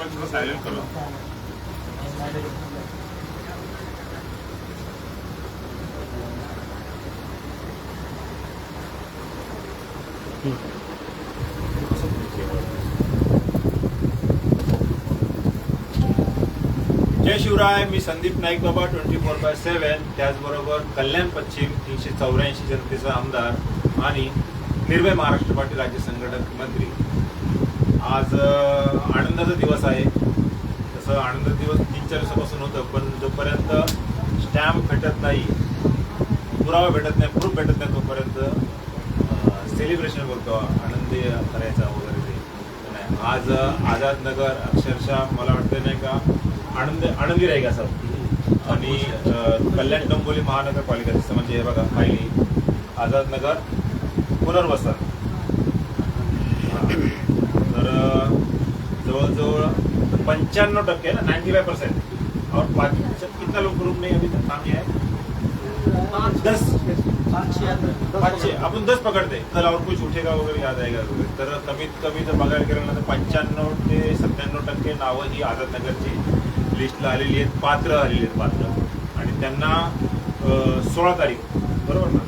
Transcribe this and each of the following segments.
Mobile थोडं silent करो. जय शिवराय मी संदीप नाईक बाबा ट्वेंटी फोर बाय सेव्हन त्याचबरोबर कल्याण पश्चिम तीनशे चौऱ्याऐंशी जनतेचा आमदार आणि निर्भय महाराष्ट्र पाटील राज्य संघटक मंत्री. आज आनंदाचा दिवस आहे. तसं आनंदाचा दिवस तीन चार दिवसापासून होतं पण जोपर्यंत स्टॅम्प भेटत नाही पुरावा भेटत नाही प्रूफ भेटत नाही तोपर्यंत सेलिब्रेशन करतो आनंदी करायचा वगैरे ते. नाही आज आझाद नगर अक्षरशः मला वाटतं नाही का आनंद आनंदी राहील का सर आणि कल्याण डोंबोली महानगरपालिका जसं म्हणजे हे बघा फायली आझाद नगर पुनर्वसन. जवळजवळ पंच्याण्णव टक्के ना नाईन्टी फाय पर्सेंट और पाच कितना लोग ग्रुप में अभी तक कामयाब है दस। पाचशे आपण दस पकडते कल और कुछ उठेगा वगैरे याद आहे का तर कमीत कमी जर बघायला गेलं ना तर पंच्याण्णव ते सत्त्याण्णव टक्के नावं ही आझादनगरची लिस्टला आलेली आहेत पात्र आलेली आहेत पात्र। आणि त्यांना सोळा तारीख। बरोबर ना?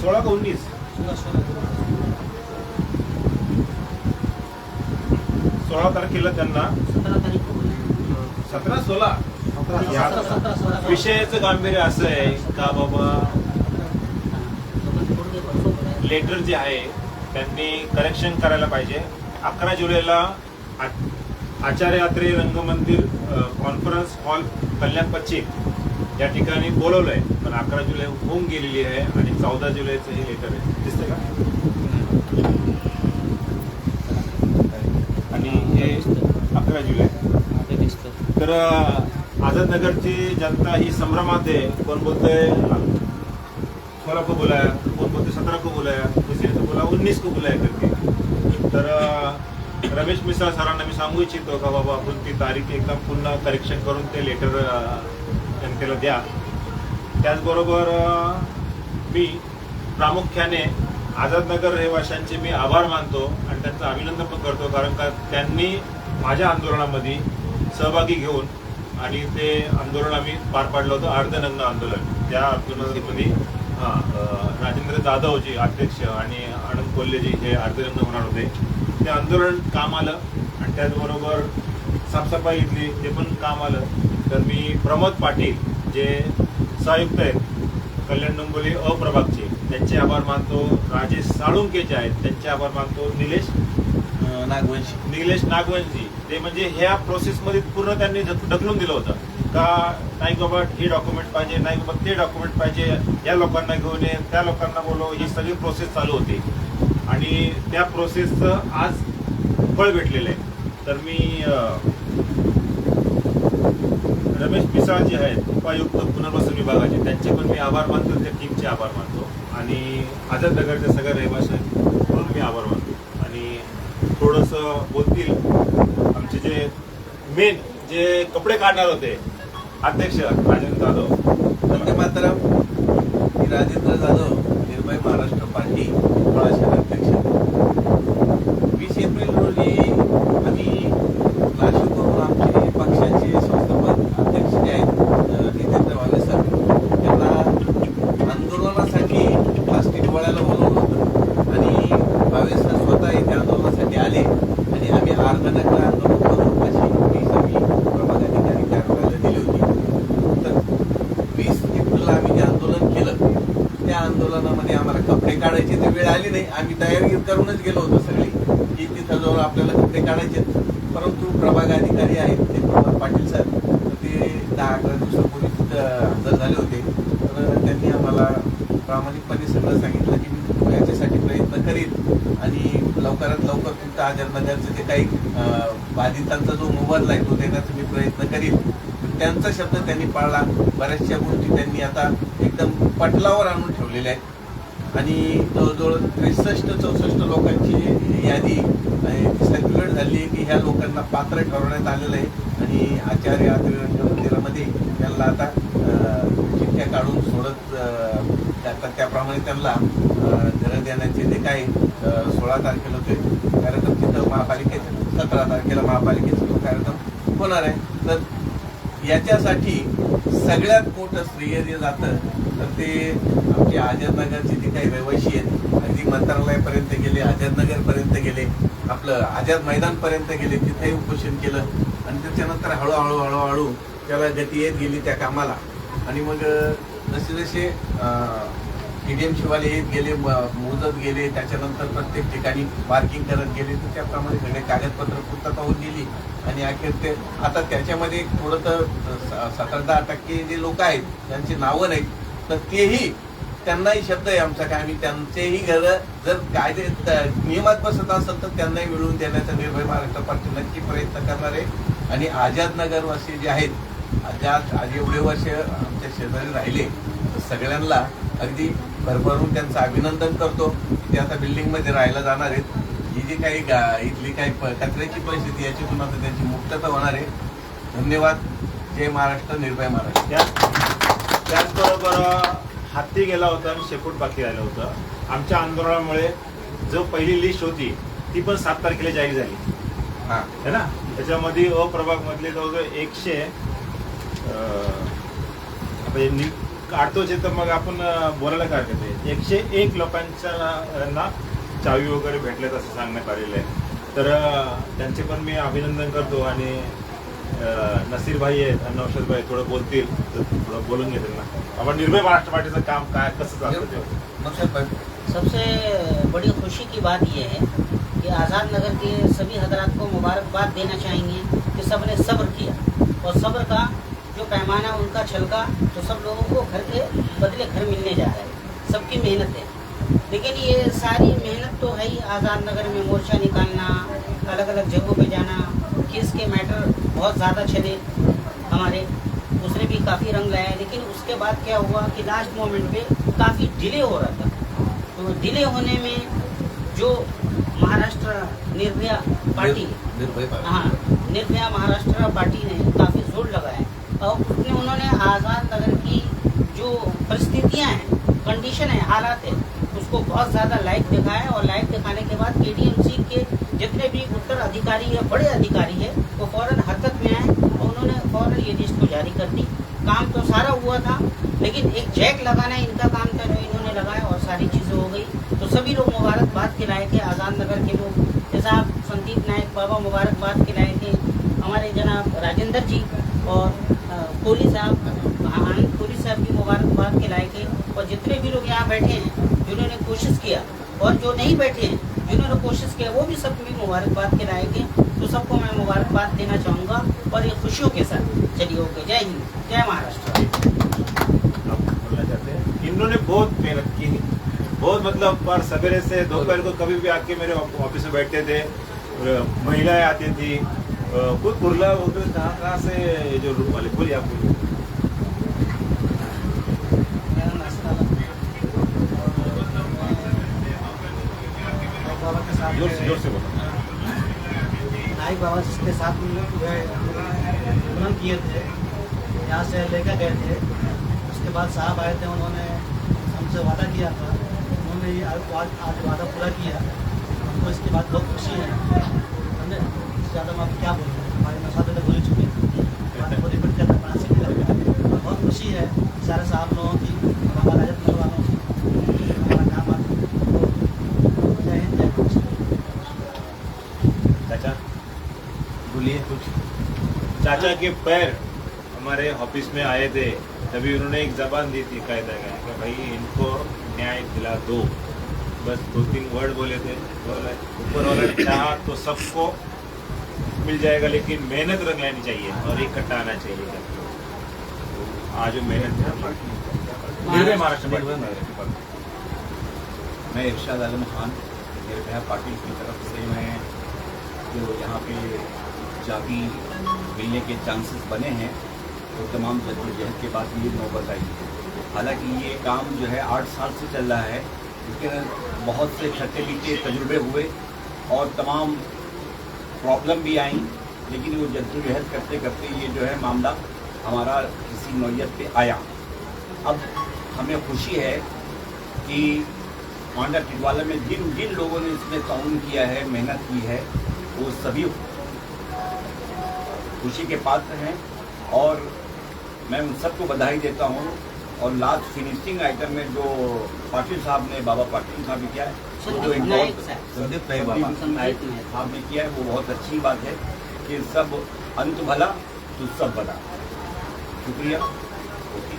सोळा का उन्नीस? सोळा तारखेला त्यांना सतरा सोळा? विषयाचं गांभीर्य असं आहे का बाबा? लेटर जे आहे त्यांनी करेक्शन करायला पाहिजे. अकरा जुलैला आचार्य यात्रे रंगमंदिर कॉन्फरन्स हॉल कल्याण पश्चिम या ठिकाणी बोलवलंय. पण अकरा जुलै होऊन गेलेली आहे आणि चौदा जुलैचं हे लेटर आहे. दिसतंय का आणि हे अकरा जुलै? तर आझाद नगरची जनता ही संभ्रमात आहे. कोण बोलतंय? सोलह को बुलाया. कोण बोलते सत्रह को बुलाया. किसी ने तो बोला उन्नीस को बुलाया करके तर रमेश मिश्रा सरांना मी सांगू इच्छितो का बाबा आपण ती तारीख एकदम पुन्हा करेक्शन करून ते लेटर जनतेला द्या. त्याचबरोबर मी प्रामुख्याने आझादनगर रहिवाशांचे मी आभार मानतो आणि त्यांचं अभिनंदन पण करतो कारण का त्यांनी माझ्या आंदोलनामध्ये सहभागी घेऊन आणि ते आंदोलन आम्ही पार पाडलं होतं अर्धनग्न आंदोलन. त्या आंदोलनामध्ये हां राजेंद्र जाधवजी अध्यक्ष आणि आनंद कोल्हेजी हे अर्धनग्न होणार होते. ते आंदोलन काम आलं आणि त्याचबरोबर साफसफाई इथली ते पण काम आलं. तर मी प्रमोद पाटील जे सहयुक्त आहेत कल्याण डोंबोली अप्रभागचे त्यांचे आभार मानतो राजेश साळुंके जे आहेत त्यांचे आभार मानतो निलेश नागवंशी. निलेश नागवंशी. ते म्हणजे ह्या प्रोसेसमध्ये पूर्ण त्यांनी ढक- ढकलून दिलं होतं. का नाही बाबा हे डॉक्युमेंट पाहिजे नाही बाबा ते डॉक्युमेंट पाहिजे या लोकांना घेऊन ये त्या लोकांना बोलव ही सगळी प्रोसेस चालू होती. आणि त्या प्रोसेसचं आज फळ भेटलेलं आहे. तर मी रमेश पिसाळ जे आहेत उपायुक्त पुनर्वसन विभागाचे त्यांचे पण मी आभार मानतो त्या टीमचे आभार मानतो. आणि आझादनगरच्या सगळ्या रहिवाशांकडून मी आभार मानतो. आणि थोडंसं बोलतील आमचे जे मेन जे कपडे काढणार होते अध्यक्ष राजेंद्र जाधव. वंदे मातरम. मी राजेंद्र जाधव निर्भय महाराष्ट्र पार्टी सोळा शहर अध्यक्ष वीस एप्रिल रोजी आम्ही नाशिकवरून आमचे पक्षाचे संस्थापक अध्यक्ष जे आहेत अ, जितेंद्र वाले सर त्यांना आंदोलनासाठी प्लास्टिक गोळ्याला बोलवलं होतं आणि भावेश सर स्वतः इथे आंदोलनासाठी आले आणि आम्ही अशी नोटीस आम्ही प्रभागाधिकारी कार्यालयाला दिली होती तर वीस एप्रिलला आम्ही जे आंदोलन केलं त्या आंदोलनामध्ये आम्हाला कपडे काढायची तर वेळ आली नाही आम्ही तयारी करूनच गेलो होतो सगळी की तिथं जवळ आपल्याला कपडे काढायचे परंतु प्रभाग अधिकारी आहेत ते प्रमोद पाटील सर ते दहा अकरा दिवसापूर्वी तिथं हजर झाले होते तर त्यांनी आम्हाला प्रामाणिकपणे सगळं सांगितलं की मी याच्यासाठी प्रयत्न करीन. लवकर तुमच्या आजारनगरचं जे काही अं, बाधितांचा जो मोबदला आहे तो देण्याचा मी प्रयत्न करीन. त्यांचा शब्द त्यांनी पाळला. बऱ्याचशा गोष्टी त्यांनी आता एकदम पटलावर आणून ठेवलेल्या आहेत. आणि जवळजवळ त्रेसष्ट चौसष्ट लोकांची यादी सर्क्युलेट झाली आहे की ह्या लोकांना पात्र ठरवण्यात आलेलं आहे. आणि आचार्य आत्रेय मंदिरामध्ये त्यांना आता चिठ्ठ्या काढून सोडत जातात त्याप्रमाणे त्यांना घर घरं देण्याचे जे काही सोळा तारखेला होते कार्यक्रम सतरा तारखेला महापालिकेचा तो कार्यक्रम होणार आहे तर याच्यासाठी सगळ्यात मोठं श्रेय जे जातं तर ते आमचे आझादनगरची जी काही रहिवाशी आहेत अगदी मंत्रालयापर्यंत गेले आझादनगरपर्यंत गेले आपलं आझाद मैदानपर्यंत गेले तिथेही उपोषण केलं आणि त्याच्यानंतर हळूहळू हळूहळू त्याला गती येत गेली त्या कामाला. आणि मग जसे जसे ईडीएम शिवाले येत गेले म- मोजत गेले त्याच्यानंतर प्रत्येक ठिकाणी पार्किंग करत गेले तर त्याप्रमाणे सगळे कागदपत्र पूर्तता होऊन गेली. आणि अखेर ते आता त्याच्यामध्ये थोडं तर सतरा दहा टक्के जे लोक आहेत त्यांची नावं नाहीत तर तेही त्यांनाही शब्द आहे आमचा काय. आम्ही त्यांचेही घर जर कायदे नियमात बसत असेल तर त्यांनाही मिळवून देण्याचा निर्भय महाराष्ट्र पार्टी नक्की प्रयत्न करणार आहे. आणि आझाद जे आहेत ज्या एवढे वर्ष आमच्या शेजारी राहिले तर सगळ्यांना अगदी भरभरून त्यांचं अभिनंदन करतो ते आता बिल्डिंगमध्ये राहायला जाणार आहेत. ही जी काही गा- इथली काही प- कचऱ्याची परिस्थिती याच्यातून आता त्यांची मुक्तता होणार आहे. धन्यवाद. जय महाराष्ट्र निर्भय महाराष्ट्र. त्या- त्याचबरोबर हत्ती गेला होता आणि शेपूट बाकी राहिलं होतं. आमच्या आंदोलनामुळे जो पहिली लिस्ट होती ती पण सात तारखेला जाहीर झाली. हा. है ना? त्याच्यामध्ये अ प्रभाग मधले जवळजवळ एकशे काढतोच आहे तर मग आपण बोलायला काय आहे? एकशे एक लोकांच्या ना चावी वगैरे भेटल्यात असं सांगण्यात आलेलं आहे. तर त्यांचे पण मी अभिनंदन करतो आणि नसीर भाई आहेत आणि नौशद भाई थोडं बोलतील तर थोडं बोलून घे त्यांना आपण निर्भय महाराष्ट्र पार्टीचं काम काय कसं चालतं. सबसे बड़ी खुशी की बात यह है कि आज़ाद नगर के सभी हजरात को मुबारकबाद देना चाहेंगे कि सब ने सब्र किया और सब्र का जो पैमाना उनका छलका तो सब लोगों को घर के बदले घर मिलने जा रहे हैं। सबकी मेहनत है। लेकिन ये सारी मेहनत तो है ही आज़ाद नगर में मोर्चा निकालना अलग अलग जगहों पे जाना केस के मैटर बहुत ज़्यादा चले हमारे। उसने भी काफ़ी रंग लाया लेकिन उसके बाद क्या हुआ कि लास्ट मोमेंट पे काफ़ी डिले हो रहा था। तो डिले होने में जो महाराष्ट्र निर्भया पार्टी. हाँ निर्भया महाराष्ट्र पार्टी ने काफ़ी ज़ोर लगाया। और उसने उन्होंने आज़ाद नगर की जो परिस्थितियाँ हैं कंडीशन है, हालात है, उसको बहुत ज़्यादा लाइव दिखाया और लाइव दिखाने के बाद के के जितने भी उत्तर अधिकारी या बड़े अधिकारी है, वो फ़ौरन हरकत में आए और उन्होंने फ़ौरन ये लिस्ट को जारी कर दी। काम तो सारा हुआ था, लेकिन एक जैक लगाना इनका काम था जो इन्होंने लगाया और सारी चीज़ें हो गई। तो सभी लोग मुबारकबाद के लाए थे, आज़ाद नगर के लोग, जैसा संदीप नायक, बाबा मुबारकबाद के लाए थे, हमारे जनाब राजेंद्र जी और कोहली साहब आनंद साहब भी मुबारकबाद के लायक है और जितने भी लोग यहाँ बैठे हैं, जिन्होंने कोशिश किया और जो नहीं बैठे हैं, जिन्होंने कोशिश किया, वो भी सब भी मुबारकबाद के लायक हैं। तो सबको मैं मुबारकबाद देना चाहूँगा और ये खुशियों के साथ चलिए ओके, जय हिंद, जय महाराष्ट्र। इन्होंने बहुत मेहनत की। बहुत मतलब पर सवेरे से दोपहर को कभी भी आके मेरे ऑफ़िस में बैठते थे महिलाएँ आती थी कोई कुरला वगैरह कहाँ कहाँ से जो रूम वाले बोलिए आप बोलिए के ज़ोर से ज़ोर से बोलो नाइक बाबा जिसके साथ पूनम किए थे, यहाँ से लेकर गए थे। उसके बाद साहब आए थे, उन्होंने हमसे वादा किया था। उन्होंने आज वादा पूरा किया। हमको इसके बाद बहुत खुशी है। हमने बोलूँ? हमारे मसाले तो बोल चुके हैं। बहुत खुशी है, सारे साहब लोगों की हमारा राजद की, हमारा काम जय हिंद, जय चाचा, बोलिए कुछ। चाचा के पैर हमारे ऑफ़िस में आए थे, तभी उन्होंने एक जबान दी थी कायदा का कि भाई, इनको न्याय दिला दो। बस दो तीन वर्ड बोले थे ऊपर वाला चाहा तो सबको मिल जाएगा लेकिन मेहनत रंग लेनी चाहिए और इकट्ठा आना चाहिए तो आज मेहनत है महाराष्ट्र मैं इर्शाद आलम खान निर्भया पार्टी की तरफ़ से मैं जो यहाँ पे जाति मिलने के चांसेस बने हैं वो तमाम जद्दोजहद के बाद ये नौबत आई हालाँकि ये काम जो है आठ साल से चल रहा है लेकिन बहुत से खट्टे मीठे तजुर्बे हुए और तमाम प्रॉब्लम भी आई, लेकिन वो जद्दोजहद करते करते ये जो है मामला हमारा किसी नौयत पे आया। अब हमें खुशी है कि मांडा टिडवाला में जिन जिन लोगों ने इसमें ताउन किया है, मेहनत की है, वो सभी खुशी के पात्र हैं। और मैं उन सबको बधाई देता हूँ। और लास्ट फिनिशिंग आइटम में जो पाटिल साहब ने, बाबा पाटिल साहब ने किया है संदीप संदीप बाबा नाइक साहब ने किया है वो बहुत अच्छी बात है कि सब अंत भला तो सब भला शुक्रिया ओके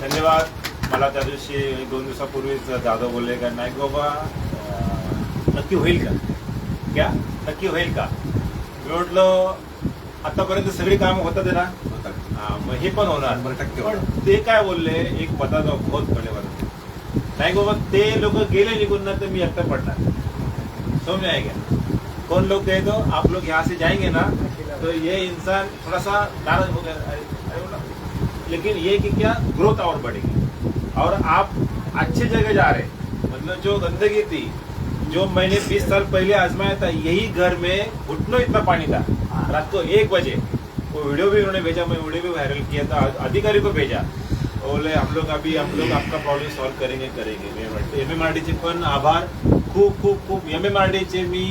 धन्यवाद. मला त्या दिवशी एक दोन दिवसापूर्वीच जाधव बोलले का नाही बाबा नक्की होईल का? क्या? नक्की होईल का? मी म्हटलं आतापर्यंत सगळी कामं होतात ना? हा, मग हे पण होणार. पण. ते काय बोलले? एक पदाचा बहुत कडेवर नाही बाबा ते लोक गेले निघून ना तर मी एकटा पडणार समझ आएगा कौन लोग गए तो आप लोग यहाँ से जाएँगे ना तो ये इंसान थोड़ा सा नाराज़ हो गया। लेकिन ये कि क्या, ग्रोथ और बढ़ेगी। और आप अच्छे जगह जा रहे मतलब जो गंदगी थी, जो मैंने 20 साल पहले आजमाया था, यही घर में घुटनों इतना पानी था। रात को एक बजे, वो वीडियो भी उन्होंने भेजा, मैं वीडियो भी वायरल किया था, अधिकारी को भेजा। बोले हम लोग अभी हम लोग आपका प्रॉब्लम सॉल्व करेंगे करेंगे एम एम आर डीचे पण आभार। खूप खूप खूप एम एम आर डीचे मी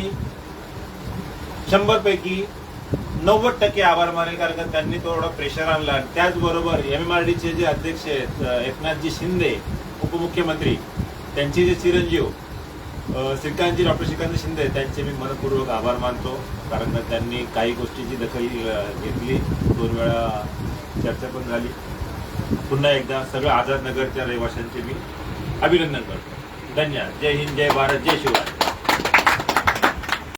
शंभर पैकी नव्वद टक्के आभार मानेल कारण का त्यांनी थोडा प्रेशर आणला आणि त्याचबरोबर एम एम आर डीचे जे अध्यक्ष आहेत एकनाथजी शिंदे उपमुख्यमंत्री त्यांचे जे चिरंजीव श्रीकांतजी डॉक्टर श्रीकांत शिंदे त्यांचे मी मनपूर्वक आभार मानतो कारण का त्यांनी काही गोष्टीची दखल घेतली दोन वेळा चर्चा पण झाली. पुन्हा एकदा सगळ्या आझाद नगरच्या रहिवाशांचे मी अभिनंदन करतो. धन्यवाद. जय हिंद जय भारत जय शिवराय.